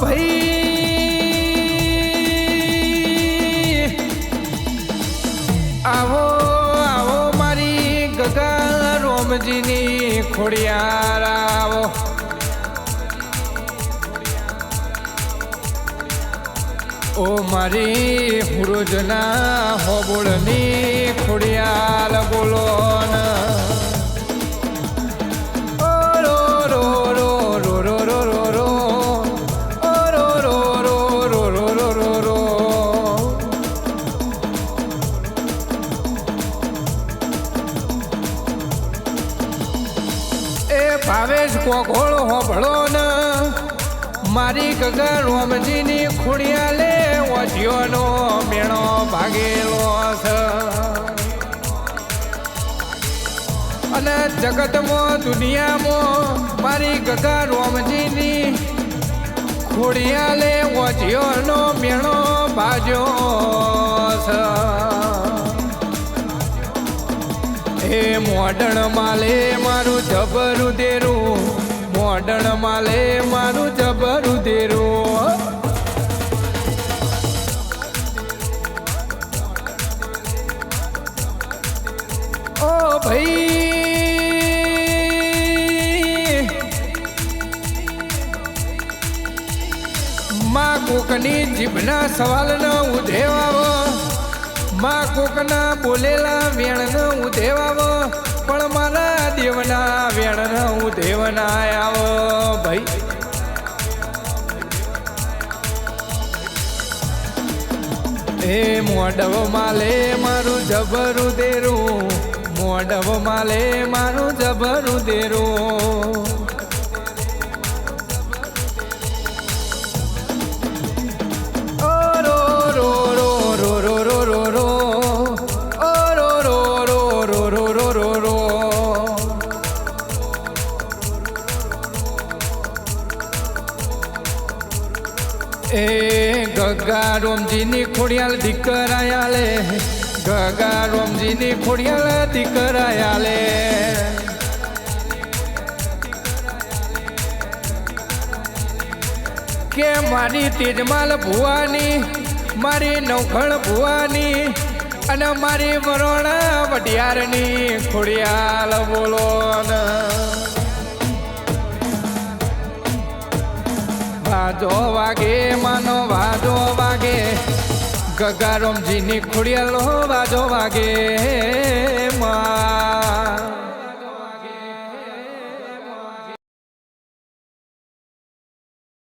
ભાઈ આવો આવો મારી ગગા રોમજીની ખોડિયાર આવો. ઓ મારી હુરોજના હોબોળની ભાવેશ કોઘોળ હોભળો ન. મારી ગગા રોમજીની ખુડિયાલે ઓજિયોનો મેણો ભાગેલો છે. અને જગતમાં, દુનિયામાં મારી ગગા રોમજીની ખોડિયાલે ઓજિયોનો મેણો ભાજ્યો છે. હે મોડણ માલે, મારું જબરું દેરું મોડણ માલે, મારું જબરું દેરું ઓ ભાઈ, માં કોકની જીભના સવાલનો ઉધેવાવો માં કોકના બોલેલા વેણનો ઉધેવાવો, પણ મારા દેવના વેણનો ઉધેવના આવો. ભાઈ. એ મોડવ માલે મારું જબરું દેરું, મોડવ માલે મારું જબરું દેરું. એ ગગા રોમજીની ખોડિયાલ દીકરાયાલે ગગા રોમજીની ખોડિયાલ દીકરાયાલે કે મારી તેજમાલ ભુવાની મારી નવખણ ભુવાની અને મારી વરોણા વડિયારની ખોડિયાલ બોલો વાજો વાગે માનો વાજો વાગે. ગગારામજીની ખુડિયાલો વાજો વાગે મા.